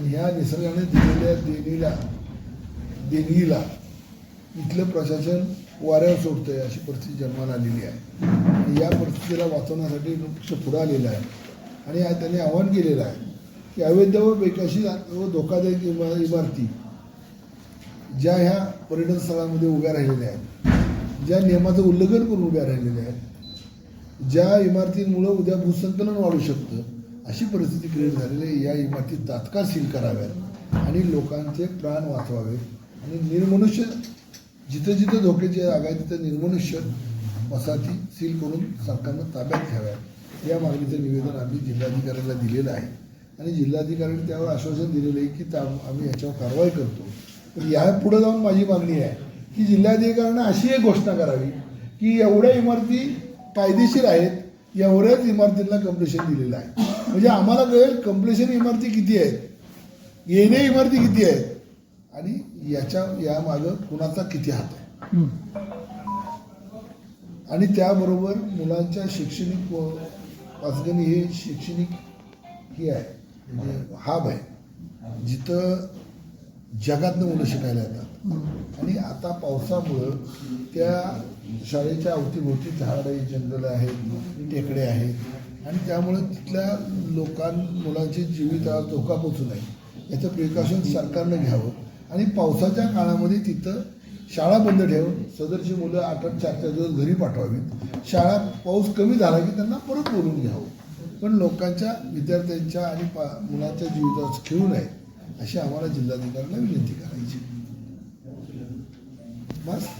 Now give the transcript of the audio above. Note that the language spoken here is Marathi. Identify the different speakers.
Speaker 1: ह्या निसर्गाने दिलेल्या देणीला देणगीला इथलं प्रशासन वाऱ्यावर सोडतं आहे अशी परिस्थिती जन्माला आलेली आहे. या परिस्थितीला वाचवण्यासाठी पक्ष पुढं आलेला आहे. आणि त्यांनी आवाहन केलेलं आहे की अवैध व बेकाशी व धोकादायक इमा इमारती ज्या ह्या पर्यटन स्थळामध्ये उभ्या राहिलेल्या आहेत ज्या नियमाचं उल्लंघन करून उभ्या राहिलेल्या आहेत ज्या इमारतींमुळं उद्या भूसंकलन वाढू शकतं अशी परिस्थिती क्रिएट झालेली आहे. या इमारती तात्काळ सील कराव्यात आणि लोकांचे प्राण वाचवावेत आणि निर्मनुष्य जिथं जिथं धोक्याची जागा आहे तिथं निर्मनुष्य वसाहती सील करून सरकारनं ताब्यात घ्याव्यात. या मागणीचं निवेदन आम्ही जिल्हाधिकाऱ्यांना दिलेलं आहे. आणि जिल्हाधिकाऱ्यांनी त्यावर आश्वासन दिलेलं आहे की त्या आम्ही याच्यावर कारवाई करतो. पण या पुढे जाऊन माझी मागणी आहे की जिल्हाधिकाऱ्यांना अशी एक घोषणा करावी की एवढ्या इमारती कायदेशीर आहेत एवढ्याच इमारतींना कम्प्लेशन दिलेलं आहे. म्हणजे आम्हाला कळेल कम्प्लेशन इमारती किती आहेत? येणे इमारती किती आहेत? आणि याच्या यामागं कुणाचा किती हात आहे? आणि त्याबरोबर मुलांच्या शैक्षणिक पाचगणी हे शैक्षणिक हे आहे. म्हणजे हाब आहे जिथं जगातनं मुलं शिकायला येतात आणि आता पावसामुळं त्या शाळेच्या अवतीभोवती झाडं जंगल आहेत टेकडे आहेत. आणि त्यामुळे तिथल्या लोकां मुलांची जीवितला धोका पोचू नये याचं प्रिकॉशन सरकारनं घ्यावं. आणि पावसाच्या काळामध्ये तिथं शाळा बंद ठेवून सदरची मुलं आठ आठ चार चार दिवस घरी पाठवावीत. शाळा पाऊस कमी झाला की त्यांना परत बोलून घ्यावं. पण लोकांच्या विद्यार्थ्यांच्या आणि पा मुलांच्या जीवितावर खेळू नये अशी आम्हाला जिल्हाधिकाऱ्यांना विनंती करायची. ¿Más?